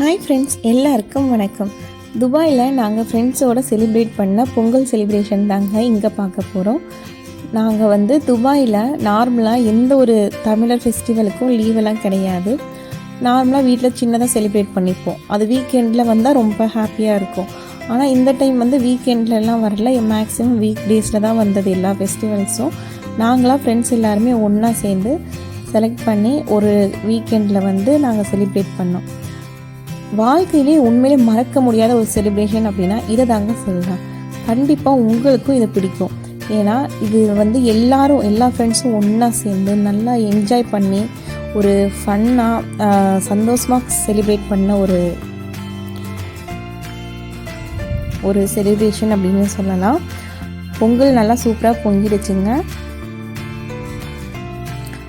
Hi friends எல்லாருக்கும் வணக்கம். துபாயில் நாங்கள் ஃப்ரெண்ட்ஸோட செலிப்ரேட் பண்ண பொங்கல் செலிப்ரேஷன் தாங்க இங்கே பார்க்க போகிறோம் நாங்கள் வந்து துபாயில் நார்மலாக எந்த ஒரு தமிழர் ஃபெஸ்டிவலுக்கும் லீவெல்லாம் கிடையாது. நார்மலாக வீட்டில் சின்னதாக செலிப்ரேட் பண்ணிப்போம். அது வீக்கெண்டில் வந்தால் ரொம்ப ஹாப்பியாக இருக்கும். ஆனால் இந்த டைம் வந்து வீக்கெண்ட்லலாம் வரல. மேக்ஸிமம் வீக் டேஸில் தான் வந்தது எல்லா ஃபெஸ்டிவல்ஸும் நாங்களாம் ஃப்ரெண்ட்ஸ் எல்லாருமே ஒன்றா சேர்ந்து செலக்ட் பண்ணி ஒரு வீக்கெண்டில் வந்து நாங்கள் செலிப்ரேட் பண்ணோம். வாழ்க்கையிலே உண்மையிலே மறக்க முடியாத ஒரு செலிப்ரேஷன் அப்படின்னா இதை தாங்க சொல்லலாம் கண்டிப்பாக உங்களுக்கும் இதை பிடிக்கும். ஏன்னா இது வந்து எல்லாரும் எல்லா ஃப்ரெண்ட்ஸும் ஒன்றா சேர்ந்து நல்லா என்ஜாய் பண்ணி ஒரு ஃபன்னாக சந்தோஷமாக செலிப்ரேட் பண்ண ஒரு ஒரு செலிப்ரேஷன் அப்படின்னு சொல்லலாம். பொங்கல் நல்லா சூப்பராக பொங்கிடுச்சுங்க.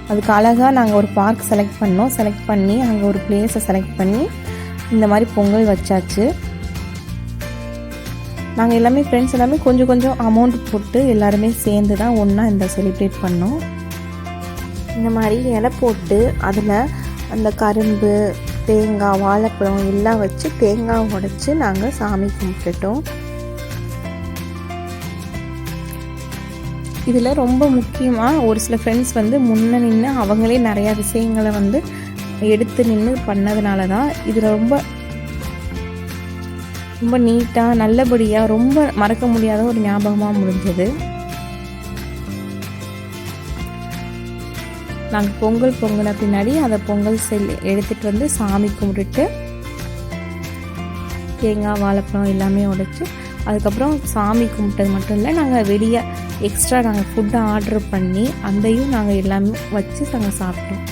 அதுக்கு அழகாக நாங்கள் ஒரு பார்க் செலக்ட் பண்ணோம். செலக்ட் பண்ணி அங்கே ஒரு பிளேஸை செலக்ட் பண்ணி இந்த மாதிரி பொங்கல் வச்சாச்சு. நாங்கள் எல்லாமே ஃப்ரெண்ட்ஸ் எல்லாமே கொஞ்சம் கொஞ்சம் அமௌண்ட் போட்டு எல்லாருமே சேர்ந்து தான் ஒன்றா இந்த செலிப்ரேட் பண்ணோம். இந்த மாதிரி இலை போட்டு அதில் அந்த கரும்பு தேங்காய் வாழைப்பழம் எல்லாம் வச்சு தேங்காய் உடைச்சி நாங்கள் சாமி கும்பிட்டுட்டோம். இதில் ரொம்ப முக்கியமாக ஒரு சில ஃப்ரெண்ட்ஸ் வந்து முன்ன நின்று அவங்களே நிறையா விஷயங்களை வந்து எடுத்து நின்று பண்ணதுனால தான் இதில் ரொம்ப ரொம்ப நீட்டாக நல்லபடியாக ரொம்ப மறக்க முடியாத ஒரு ஞாபகமாக முடிஞ்சது. நாங்கள் பொங்கல் பொங்கின பின்னாடி அதை பொங்கல் செல் எடுத்துகிட்டு வந்து சாமி கும்பிட்டுட்டு தேங்காய் வாழைப்பழம் எல்லாமே உடைச்சி அதுக்கப்புறம் சாமி கும்பிட்டது மட்டும் இல்லை நாங்கள் வெளியே எக்ஸ்ட்ரா நாங்கள் ஃபுட்டு ஆர்டர் பண்ணி அதையும் நாங்கள் எல்லாமே வச்சு நாங்கள் சாப்பிட்டோம்.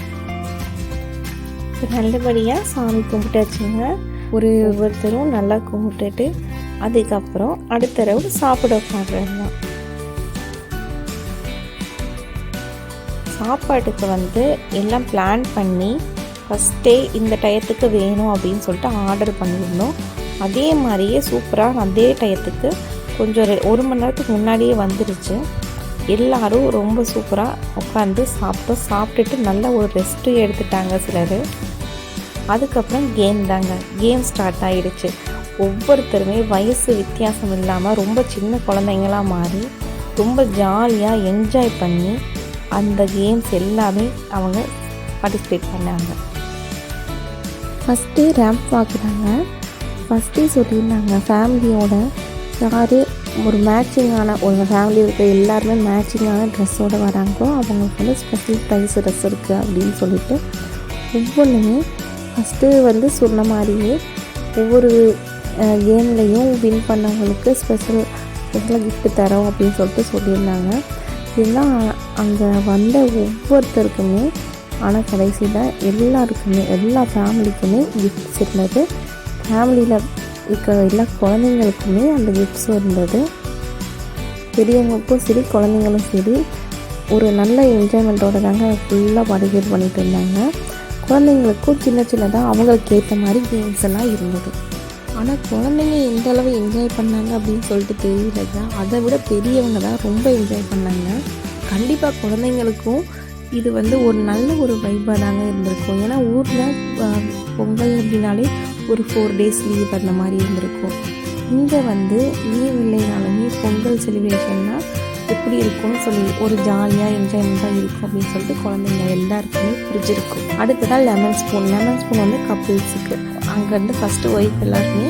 நல்லபடியாக சாமி கும்பிட்டாச்சுங்க. ஒரு ஒவ்வொருத்தரும் நல்லா கும்பிட்டுட்டு அதுக்கப்புறம் அடுத்த தடவை சாப்பிட உட்காடுறாங்க சாப்பாட்டுக்கு வந்து எல்லாம் பிளான் பண்ணி ஃபஸ்ட்டே இந்த டயத்துக்கு வேணும் அப்படின்னு சொல்லிட்டு ஆர்டர் பண்ணியிருந்தோம். அதே மாதிரியே சூப்பராக அதே டயத்துக்கு கொஞ்சம் ஒரு மணி நேரத்துக்கு முன்னாடியே வந்துருச்சு. எல்லாரும் ரொம்ப சூப்பராக உட்காந்து சாப்பிட்டோம். சாப்பிட்டுட்டு நல்ல ஒரு ரெஸ்ட்டு எடுத்துட்டாங்க சிலர். அதுக்கப்புறம் கேம் தாங்க. கேம் ஸ்டார்ட் ஆகிடுச்சு ஒவ்வொருத்தருமே வயசு வித்தியாசம் இல்லாமல் ரொம்ப சின்ன குழந்தைங்களாக மாறி ரொம்ப ஜாலியாக என்ஜாய் பண்ணி அந்த கேம்ஸ் எல்லாமே அவங்க பார்ட்டிசிபேட் பண்ணாங்க. ஃபஸ்ட்டே ரேம்ப் பார்க்குறாங்க ஃபஸ்ட்டே சொல்லியிருந்தாங்க ஃபேமிலியோட யார் ஒரு மேட்சிங்கான ஒரு ஃபேமிலி இருக்க எல்லாருமே மேட்சிங்கான ட்ரெஸ்ஸோடு வராங்களோ அவங்களுக்கு வந்து ஸ்பெஷல் ப்ரைஸ் ட்ரெஸ் இருக்குது அப்படின்னு சொல்லிட்டு ஒவ்வொன்றுமே ஃபஸ்ட்டு வந்து சொன்ன மாதிரியே ஒவ்வொரு கேம்லேயும் வின் பண்ணவங்களுக்கு ஸ்பெஷல் ஸ்பெஷலாக கிஃப்ட் தரோம் அப்படின்னு சொல்லிட்டு சொல்லியிருந்தாங்க. இதெல்லாம் அங்கே வந்த ஒவ்வொருத்தருக்குமே ஆனால் கடைசியில் எல்லாருக்குமே எல்லா ஃபேமிலிக்குமே கிஃப்ட்ஸ் இருந்தது. ஃபேமிலியில் இருக்கிற எல்லா குழந்தைங்களுக்குமே அந்த கிஃப்ட்ஸும் இருந்தது. பெரியவங்களுக்கும் சரி குழந்தைங்களும் சரி ஒரு நல்ல என்ஜாய்மெண்ட்டோட தாங்க ஃபுல்லாக பார்ட்டிசிபேட் பண்ணிகிட்டு இருந்தாங்க. குழந்தைங்களுக்கும் சின்ன சின்னதாக அவங்களுக்கு ஏற்ற மாதிரி கேம்ஸ் எல்லாம் இருந்தது. ஆனால் குழந்தைங்க எந்த அளவு என்ஜாய் பண்ணாங்க அப்படின்னு சொல்லிட்டு தெரியலங்க. அதை விட பெரியவங்க தான் ரொம்ப என்ஜாய் பண்ணாங்க. கண்டிப்பாக குழந்தைங்களுக்கும் இது வந்து ஒரு நல்ல ஒரு வைப்பாக தாங்க இருந்திருக்கும். ஏன்னா ஊரில் பொங்கல் அப்படின்னாலே ஒரு ஃபோர் டேஸ் லீவ் அந்த மாதிரி இருந்திருக்கும். இங்கே வந்து லீவ் இல்லைனாலுமே பொங்கல் செலிப்ரேஷன்னா எப்படி இருக்கும்னு சொல்லி ஒரு ஜாலியாக என்ஜாய்மெண்ட்டாக இருக்கும் அப்படின்னு சொல்லிட்டு குழந்தைங்க எல்லாருக்குமே பிடிச்சிருக்கும் அடுத்ததான் லெமன் ஸ்பூன் லெமன் ஸ்பூன் வந்து கப்பிள்ஸுக்கு அங்கேருந்து ஃபஸ்ட்டு ஒய்ஃப் எல்லாருமே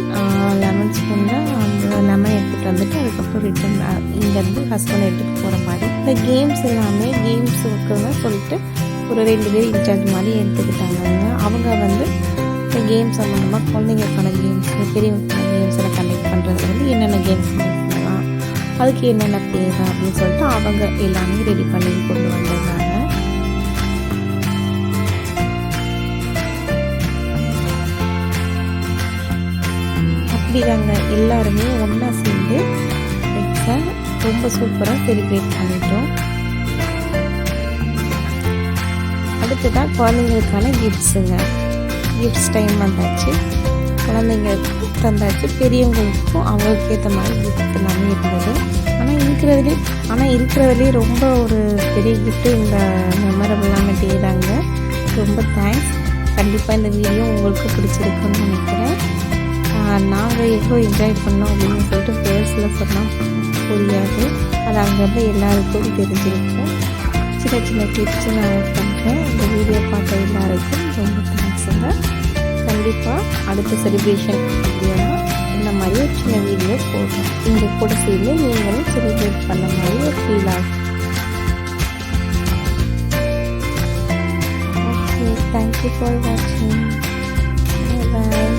லெமன் ஸ்பூனில் அந்த லெமன் எடுத்துகிட்டு வந்துட்டு அதுக்கப்புறம் ரிட்டன் இங்கேருந்து ஹஸ்பண்ட் எடுத்துகிட்டு போகிற மாதிரி. இந்த கேம்ஸ் எல்லாமே கேம்ஸுக்குன்னு சொல்லிட்டு ஒரு ரெண்டு பேர் இன்சார்ஜ் மாதிரி எடுத்துக்கிட்டாங்க. அவங்க வந்து இந்த கேம்ஸ் சம்மந்தமாக குழந்தைங்களுக்கான கேம்ஸ் பெரியவங்களுக்கான கேம்ஸ் எல்லாம் கண்டக்ட் பண்ணுறது வந்து என்னென்ன கேம்ஸ் அதுக்கு என்னென்ன தேவை அப்படின்னு சொல்லிட்டு அவங்க எல்லாமே ரெடி பண்ணி கொண்டு வந்திருந்தாங்க அப்படிதாங்க எல்லாருமே ஒன்றா சேர்ந்து ரொம்ப சூப்பராக செலிப்ரேட் பண்ணிட்டோம். அடுத்ததான் குழந்தைங்களுக்கான கிஃப்ட்ஸுங்க கிஃப்ட்ஸ் டைம் வந்தாச்சு. குழந்தைங்களுக்கு தந்தாச்சு பெரியவங்களுக்கும் அவங்களுக்கு ஏற்ற மாதிரி கிஃப்ட் எல்லாமே இருந்தது. ஆனால் இருக்கிறதுலே ஆனால் இருக்கிறதுலே ரொம்ப ஒரு பெரிய கிஃப்ட்டு இந்த மெமரபிளான டே தாங்க. ரொம்ப தேங்க்ஸ் கண்டிப்பாக இந்த வீடியோ உங்களுக்கு பிடிச்சிருக்குன்னு நினைக்கிறேன். நாங்கள் எவ்வளோ என்ஜாய் பண்ணோம் அப்படின்னு சொல்லிட்டு பேர்ஸில் சொன்னால் புரியாது. அது அங்கேருந்து எல்லாருக்கும் தெரிஞ்சிருக்கும். சின்ன சின்ன டிப்ஸு நான் பண்ணுறேன் இந்த வீடியோ பார்த்த எல்லாருக்கும் ரொம்ப தேங்க்ஸுங்க கண்டிப்பாக அடுத்த செலிப்ரேஷன் இந்த மாதிரி ஒரு சின்ன வீடியோ போடுறேன் இங்கே கூட சேர்ந்து நீங்களும் செலிப்ரேட் பண்ண மாதிரி ஒரு ஃபீல் ஆகும். ஓகே தேங்க்யூ ஃபார் வாட்சிங் பாய்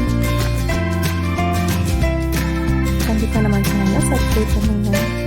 கண்டிப்பாக நம்ம சேனலை சப்ஸ்கிரைப் பண்ணுங்கள்